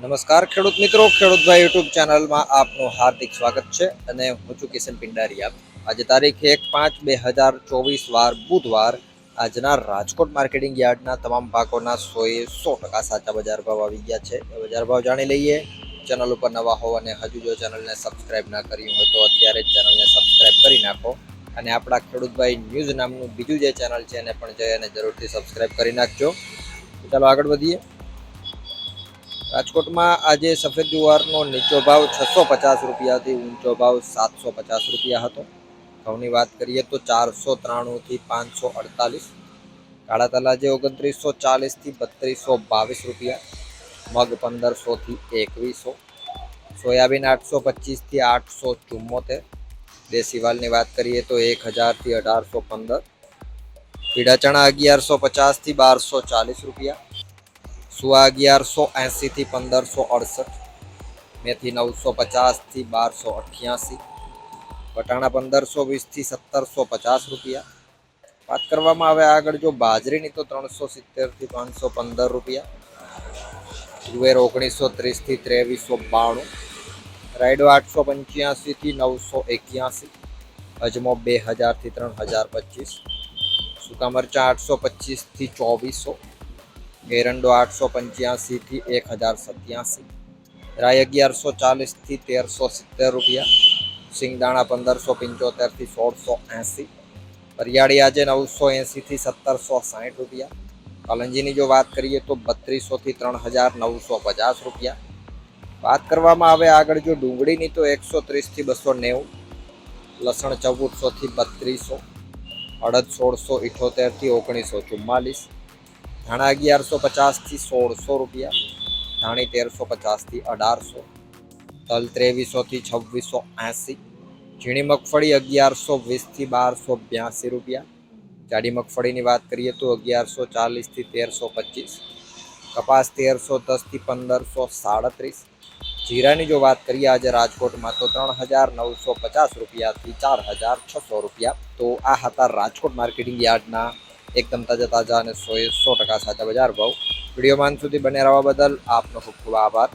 નમસ્કાર ખેડૂત મિત્રો ખેડૂતભાઈ યુટ્યુબ ચેનલમાં આપનું હાર્દિક સ્વાગત છે અને હું છું કિશન પિંડારિયા. આજે તારીખ એક પાંચ બે હજાર ચોવીસ વાર બુધવાર આજના રાજકોટ માર્કેટિંગ યાર્ડના તમામ પાકોના સોએ સો ટકા સાચા બજાર ભાવ આવી ગયા છે. એ બજાર ભાવ જાણી લઈએ. ચેનલ ઉપર નવા હોવ અને હજુ જો ચેનલને સબસ્ક્રાઈબ ના કર્યું હોય તો અત્યારે જ ચેનલને સબસ્ક્રાઈબ કરી નાખો. અને આપણા ખેડૂતભાઈ ન્યૂઝ નામનું બીજું જે ચેનલ છે એને પણ જઈ અને જરૂરથી સબસ્ક્રાઈબ કરી નાખજો. ચાલો આગળ વધીએ. રાજકોટમાં આજે સફેદ જુવારનો નીચો ભાવ છસો પચાસ રૂપિયાથી ઊંચો ભાવ સાતસો પચાસ રૂપિયા હતો. ઘઉંની વાત કરીએ તો ચારસો ત્રાણુંથી પાંચસો અડતાલીસ, કાળા તલાજે ઓગણત્રીસો ચાલીસથી બત્રીસો બાવીસ રૂપિયા, મગ પંદરસોથી એકવીસો, સોયાબીન આઠસો પચીસથી આઠસો ચુમ્મોતેર દેશીવાલની વાત કરીએ તો એક હજારથી અઢારસો પંદર પીડા ચણા અગિયારસો પચાસથી બારસો ચાલીસ રૂપિયા સુવા અગિયારસો એંસીથી પંદરસો અડસઠ મેથી નવસો પચાસથી બારસો અઠ્યાસી વટાણા પંદરસો વીસથી સત્તરસો પચાસ રૂપિયા વાત કરવામાં આવે આગળ જો બાજરીની તો ત્રણસો સિત્તેરથી પાંચસો પંદર રૂપિયા જુવેર ઓગણીસો ત્રીસથી ત્રેવીસો બાણું રાયડો આઠસો પંચ્યાસીથી નવસો એક્યાસી અજમો બે હજારથી ત્રણ હજાર પચીસ સૂકા મરચાં આઠસો પચીસથી ચોવીસો એરંડો આઠસો પંચ્યાસીથી એક હજાર સત્યાસી. રાય અગિયારસો ચાલીસથી તેરસો સિત્તેર રૂપિયા. સિંગદાણા પંદરસો પંચોતેરથી સોળસો એંસી. વરિયાળી આજે નવસો એંસીથી સત્તરસો સાઠ રૂપિયા. કલંજીની જો વાત કરીએ તો બત્રીસોથી ત્રણ હજાર નવસો પચાસ રૂપિયા. વાત કરવામાં આવે આગળ જો ડુંગળીની તો એકસો ત્રીસથી બસો નેવું. લસણ ચૌદસોથી બત્રીસો. અડદ સોળસો ઇઠોતેરથી ઓગણીસો ચુમ્માલીસ. ધાણા અગિયારસો પચાસથી સોળસો રૂપિયા, ધાણી તેરસો પચાસથી અઢારસો, તલ ત્રેવીસોથી છવ્વીસો એંસી, ઝીણી મગફળી અગિયારસો વીસથી બારસો બ્યાસી રૂપિયા. જાડી મગફળીની વાત કરીએ તો અગિયારસો ચાલીસથી તેરસો પચીસ, કપાસ તેરસો દસથી પંદરસો સાડત્રીસ, જીરાની જો વાત કરીએ આજે રાજકોટમાં તો ત્રણ હજાર નવસો પચાસ રૂપિયાથી ચાર હજાર છસો રૂપિયા. તો આ હતા રાજકોટ માર્કેટિંગ યાર્ડના એકદમ તાજા તાજા અને સો સો ટકા સાચા બજાર ભાવ. વિડીયોમાં અંત સુધી બને રહેવા બદલ આપનો ખૂબ ખૂબ આભાર.